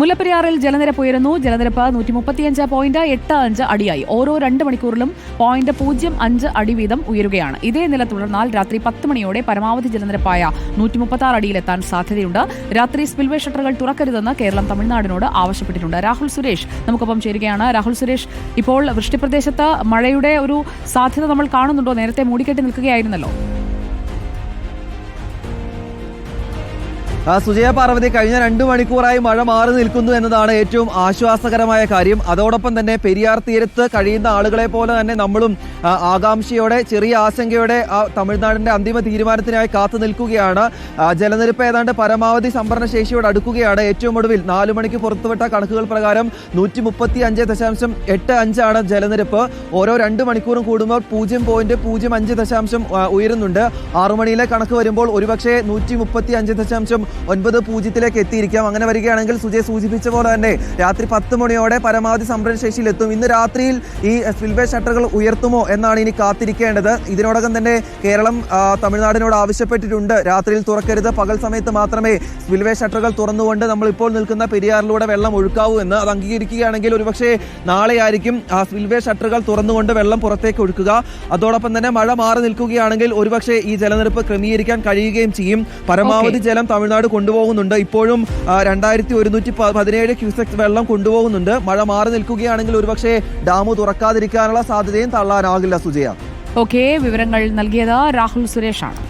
മുല്ലപ്പെരിയാറിൽ ജലനിരപ്പ് ഉയരുന്നു. ജലനിരപ്പ് നൂറ്റി മുപ്പത്തിയഞ്ച് പോയിന്റ് എട്ട് അഞ്ച് അടിയായി. ഓരോ രണ്ട് മണിക്കൂറിലും പോയിന്റ് പൂജ്യം അഞ്ച് അടി വീതം ഉയരുകയാണ്. ഇതേ നില തുടർന്നാൽ രാത്രി പത്ത് മണിയോടെ പരമാവധി ജലനിരപ്പായ നൂറ്റി മുപ്പത്തി ആറ് അടിയിലെത്താൻ സാധ്യതയുണ്ട്. രാത്രി സ്പിൽവേ ഷട്ടറുകൾ തുറക്കരുതെന്ന് കേരളം തമിഴ്നാടിനോട് ആവശ്യപ്പെട്ടിട്ടുണ്ട്. രാഹുൽ സുരേഷ് നമുക്കൊപ്പം ചേരുകയാണ്. രാഹുൽ സുരേഷ് ഇപ്പോൾ വൃഷ്ടിപ്രദേശത്ത് മഴയുടെ ഒരു സാധ്യത നമ്മൾ കാണുന്നുണ്ടോ? നേരത്തെ മൂടിക്കെട്ടി നിൽക്കുകയായിരുന്നല്ലോ. സുജയ പാർവതി കഴിഞ്ഞ രണ്ടു മണിക്കൂറായി മഴ മാറി നിൽക്കുന്നു എന്നതാണ് ഏറ്റവും ആശ്വാസകരമായ കാര്യം. അതോടൊപ്പം തന്നെ പെരിയാർ തീരത്ത് കഴിയുന്ന ആളുകളെ പോലെ തന്നെ നമ്മളും ആകാംക്ഷയോടെ ചെറിയ ആശങ്കയോടെ ആ തമിഴ്നാടിന്റെ അന്തിമ തീരുമാനത്തിനായി കാത്തു നിൽക്കുകയാണ്. ജലനിരപ്പ് ഏതാണ്ട് പരമാവധി സംഭരണ ശേഷിയോട് അടുക്കുകയാണ്. ഏറ്റവും ഒടുവിൽ നാലു മണിക്ക് പുറത്തുവിട്ട കണക്കുകൾ പ്രകാരം നൂറ്റി മുപ്പത്തി അഞ്ച് ദശാംശം എട്ട് അഞ്ചാണ് ജലനിരപ്പ്. ഓരോ രണ്ട് മണിക്കൂറും കൂടുമ്പോൾ പൂജ്യം പോയിന്റ് പൂജ്യം അഞ്ച് ദശാംശം ഉയരുന്നുണ്ട്. ആറുമണിയിലെ കണക്ക് വരുമ്പോൾ ഒരുപക്ഷെ നൂറ്റി മുപ്പത്തി അഞ്ച് ദശാംശം ഒൻപത് പൂജ്യത്തിലേക്ക് എത്തിയിരിക്കാം. അങ്ങനെ വരികയാണെങ്കിൽ സുജയ് സൂചിപ്പിച്ച പോലെ തന്നെ രാത്രി പത്ത് മണിയോടെ പരമാവധി സംഭരണ എത്തും. ഇന്ന് രാത്രിയിൽ ഈ സ്പിൽവേ ഷട്ടറുകൾ ഉയർത്തുമോ എന്നാണ് ഇനി കാത്തിരിക്കേണ്ടത്. ഇതിനോടകം തന്നെ കേരളം തമിഴ്നാടിനോട് ആവശ്യപ്പെട്ടിട്ടുണ്ട്. രാത്രിയിൽ തുറക്കരുത്. പകൽ സമയത്ത് മാത്രമേ സ്പിൽവേ ഷട്ടറുകൾ തുറന്നുകൊണ്ട് നമ്മൾ ഇപ്പോൾ നിൽക്കുന്ന പെരിയാറിലൂടെ വെള്ളം ഒഴുക്കാവൂ എന്ന് അത് അംഗീകരിക്കുകയാണെങ്കിൽ ഒരുപക്ഷെ നാളെ ആയിരിക്കും ആ സ്പിൽവേ ഷട്ടറുകൾ തുറന്നുകൊണ്ട് വെള്ളം പുറത്തേക്ക് ഒഴുക്കുക. അതോടൊപ്പം തന്നെ മഴ മാറി നിൽക്കുകയാണെങ്കിൽ ഒരുപക്ഷെ ഈ ജലനിരപ്പ് ക്രമീകരിക്കാൻ കഴിയുകയും ചെയ്യും. പരമാവധി ജലം തമിഴ്നാട് കൊണ്ടുപോകുന്നുണ്ട്. ഇപ്പോഴും രണ്ടായിരത്തി ഒരുന്നൂറ്റി പതിനേഴ് ക്യൂസെക് വെള്ളം കൊണ്ടുപോകുന്നുണ്ട്. മഴ മാറി നിൽക്കുകയാണെങ്കിൽ ഒരുപക്ഷെ ഡാം തുറക്കാതിരിക്കാനുള്ള സാധ്യതയും തള്ളാനാകില്ല സുജയ. ഓക്കെ വിവരങ്ങൾ നൽകിയത് രാഹുൽ സുരേഷാണ്.